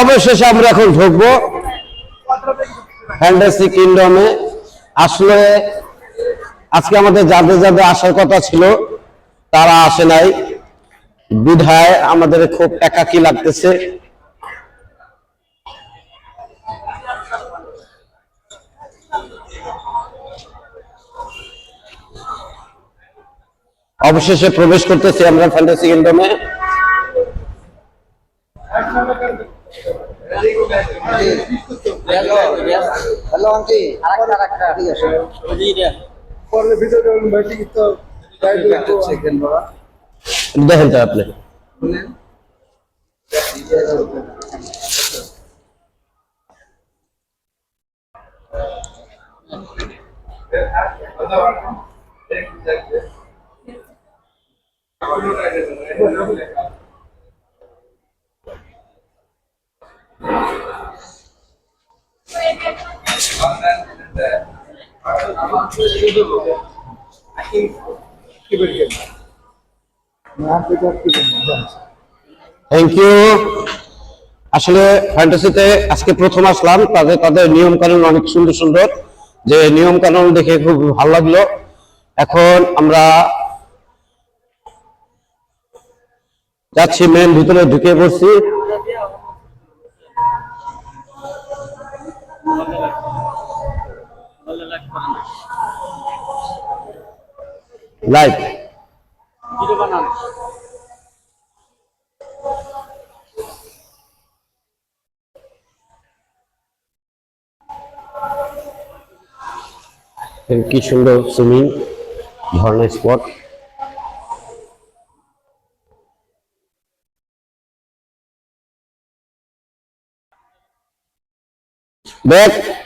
অবশেষে আমরা এখন ঢুকবো ফ্যান্টাসি কিংডমে আসলে আজকে আমাদের যাদের যাদের আসার কথা ছিল, তারা আসে নাই। বিধায় আমাদের খুব একাকী লাগতেছে। অবশেষে প্রবেশ করতেছি আমরা ফ্যান্টাসি কিংডমে হ্যালো আন্টি আরেকটা আরেকটা ঠিক আছে পরে ভিতরে ভাই টিকিট তো সেকেন্ড বাবা দেখেন তো আপনি থ্যাংক ইউ আসলে ফ্যান্টাসিতে আজকে প্রথম আসলাম তাদের তাদের নিয়ম কানুন অনেক সুন্দর সুন্দর। যে নিয়ম কানুন দেখে খুব ভালো লাগল। এখন আমরা যাচ্ছি মেন ভিতরে ঢুকে পড়ছি। লাইভ কি সুন্দর সুইমিং ঝর্ণা স্পট back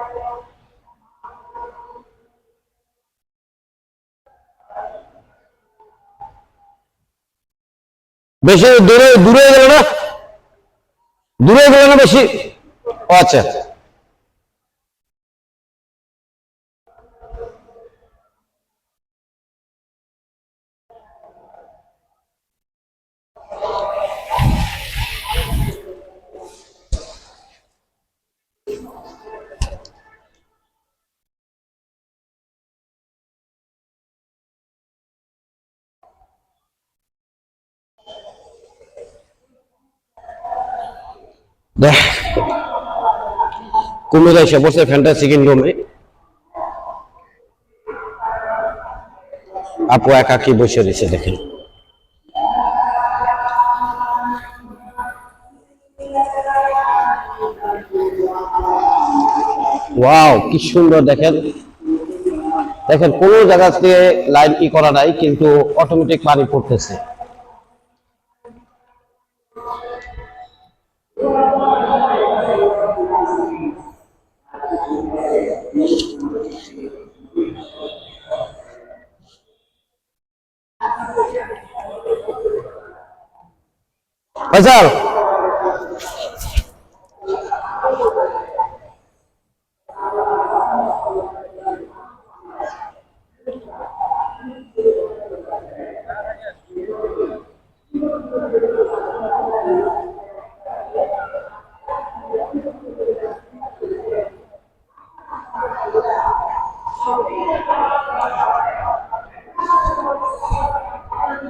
Thank you. বেশি দূরে দূরে গেল না? দূরে গেল না বেশি? আচ্ছা দেখ কুমিরা এসে বসে ফ্যান্টাসি কিংডমে আপু একাকি বসে রয়েছে দেখেন। ওয়াও, কি সুন্দর দেখেন। দেখেন কোনো জায়গা থেকে লাইন ই করা নাই, কিন্তু অটোমেটিক পানি পড়তেছে। ফয়সাল